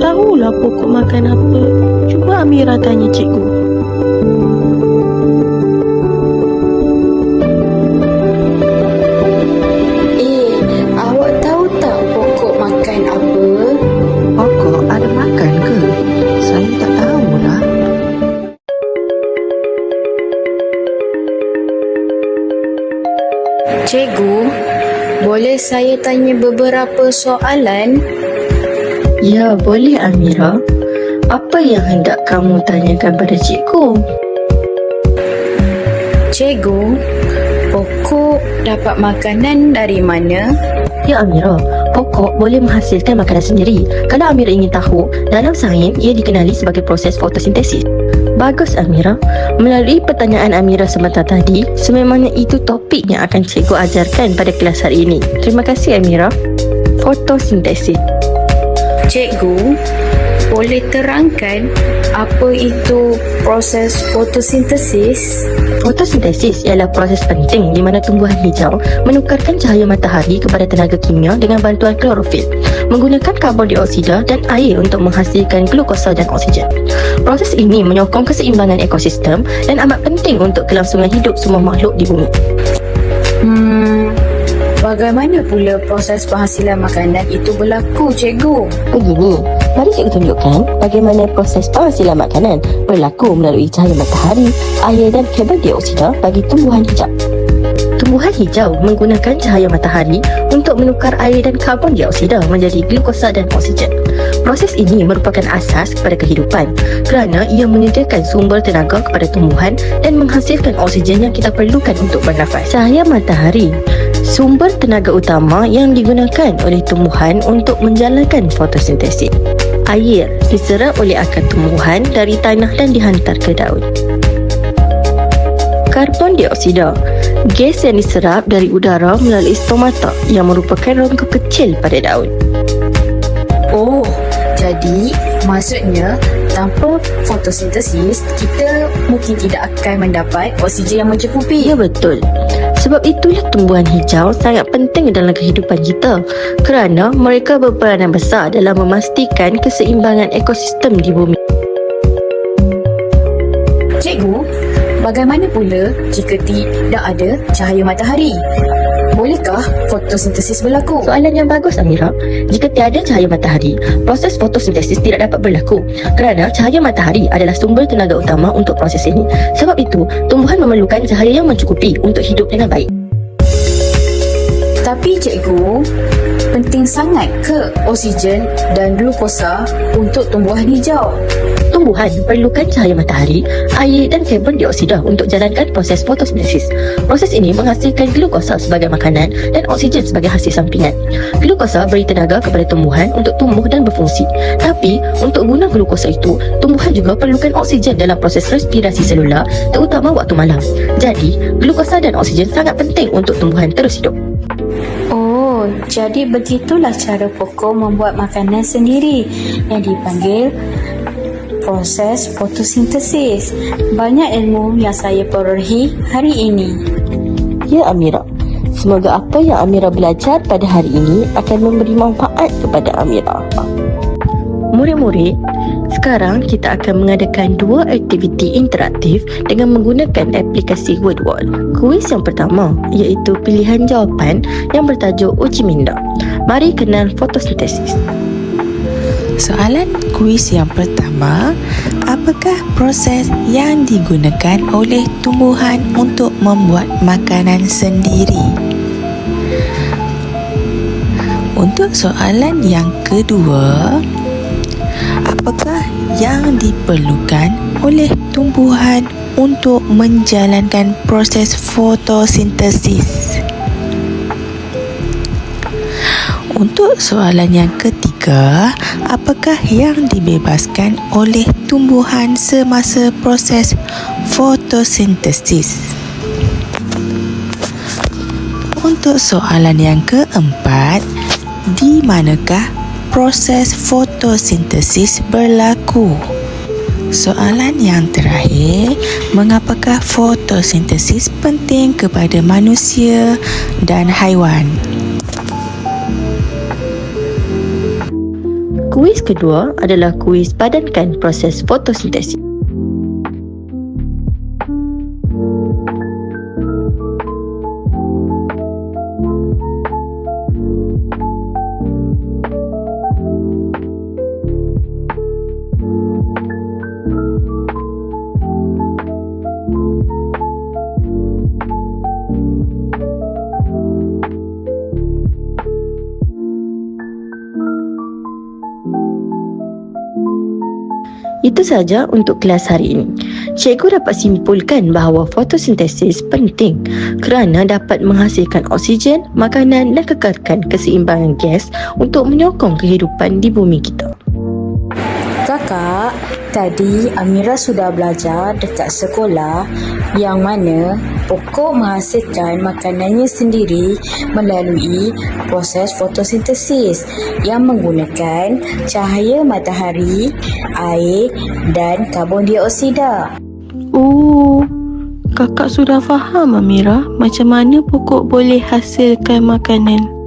tahulah pokok makan apa. Cuba Amira tanya cikgu. Eh, awak tahu tak pokok makan apa? Pokok ada makan ke? Saya tak tahulah. Cikgu, boleh saya tanya beberapa soalan? Ya, boleh Amira. Apa yang hendak kamu tanyakan pada cikgu? Cikgu, pokok dapat makanan dari mana? Ya Amira, pokok boleh menghasilkan makanan sendiri. Kalau Amira ingin tahu, dalam sains ia dikenali sebagai proses fotosintesis. Bagus Amira. Melalui pertanyaan Amira semata tadi, sememangnya itu topik yang akan cikgu ajarkan pada kelas hari ini. Terima kasih Amira. Fotosintesis. Cikgu, boleh terangkan apa itu proses fotosintesis? Fotosintesis ialah proses penting di mana tumbuhan hijau menukarkan cahaya matahari kepada tenaga kimia dengan bantuan klorofil menggunakan karbon dioksida dan air untuk menghasilkan glukosa dan oksigen. Proses ini menyokong keseimbangan ekosistem dan amat penting untuk kelangsungan hidup semua makhluk di bumi. Hmm, bagaimana pula proses penghasilan makanan itu berlaku, cikgu? Begini, mari cikgu tunjukkan bagaimana proses penghasilan makanan berlaku melalui cahaya matahari, air dan karbon dioksida bagi tumbuhan hijau. Tumbuhan hijau menggunakan cahaya matahari untuk menukar air dan karbon dioksida menjadi glukosa dan oksigen. Proses ini merupakan asas kepada kehidupan kerana ia menyediakan sumber tenaga kepada tumbuhan dan menghasilkan oksigen yang kita perlukan untuk bernafas. Cahaya matahari sumber tenaga utama yang digunakan oleh tumbuhan untuk menjalankan fotosintesis. Air diserap oleh akar tumbuhan dari tanah dan dihantar ke daun. Karbon dioksida Gas yang diserap dari udara melalui stomata yang merupakan rongga kecil pada daun. Oh, jadi maksudnya tanpa fotosintesis kita mungkin tidak akan mendapat oksigen yang mencukupi. Ya betul. Sebab itulah tumbuhan hijau sangat penting dalam kehidupan kita kerana mereka berperanan besar dalam memastikan keseimbangan ekosistem di bumi. Bagaimana pula jika tidak ada cahaya matahari? Bolehkah fotosintesis berlaku? Soalan yang bagus Amira. Jika tiada cahaya matahari, proses fotosintesis tidak dapat berlaku kerana cahaya matahari adalah sumber tenaga utama untuk proses ini. Sebab itu, tumbuhan memerlukan cahaya yang mencukupi untuk hidup dengan baik. Tapi cikgu, penting sangat ke oksigen dan glukosa untuk tumbuhan hijau? Tumbuhan perlukan cahaya matahari, air dan karbon dioksida untuk jalankan proses fotosintesis. Proses ini menghasilkan glukosa sebagai makanan dan oksigen sebagai hasil sampingan. Glukosa beri tenaga kepada tumbuhan untuk tumbuh dan berfungsi. Tapi, untuk guna glukosa itu, tumbuhan juga perlukan oksigen dalam proses respirasi selular, terutama waktu malam. Jadi, glukosa dan oksigen sangat penting untuk tumbuhan terus hidup. Oh, jadi begitulah cara pokok membuat makanan sendiri yang dipanggil proses fotosintesis. Banyak ilmu yang saya perolehi hari ini. Ya Amira, semoga apa yang Amira belajar pada hari ini akan memberi manfaat kepada Amira. Murid-murid, sekarang kita akan mengadakan dua aktiviti interaktif dengan menggunakan aplikasi WordWall. Kuis yang pertama iaitu pilihan jawapan yang bertajuk Uji Minda. Mari kenal fotosintesis. Soalan kuis yang pertama, apakah proses yang digunakan oleh tumbuhan untuk membuat makanan sendiri? Untuk soalan yang kedua, apakah yang diperlukan oleh tumbuhan untuk menjalankan proses fotosintesis? Untuk soalan yang ketiga, apakah yang dibebaskan oleh tumbuhan semasa proses fotosintesis? Untuk soalan yang keempat, di manakah proses fotosintesis berlaku? Soalan yang terakhir, mengapakah fotosintesis penting kepada manusia dan haiwan? Kuis kedua adalah kuis padankan proses fotosintesis. Itu saja untuk kelas hari ini. Cikgu dapat simpulkan bahawa fotosintesis penting kerana dapat menghasilkan oksigen, makanan dan kekalkan keseimbangan gas untuk menyokong kehidupan di bumi kita. Kakak, tadi Amira sudah belajar dekat sekolah yang mana pokok menghasilkan makanannya sendiri melalui proses fotosintesis yang menggunakan cahaya matahari, air dan karbon dioksida. Oh, kakak sudah faham Amira macam mana pokok boleh hasilkan makanan.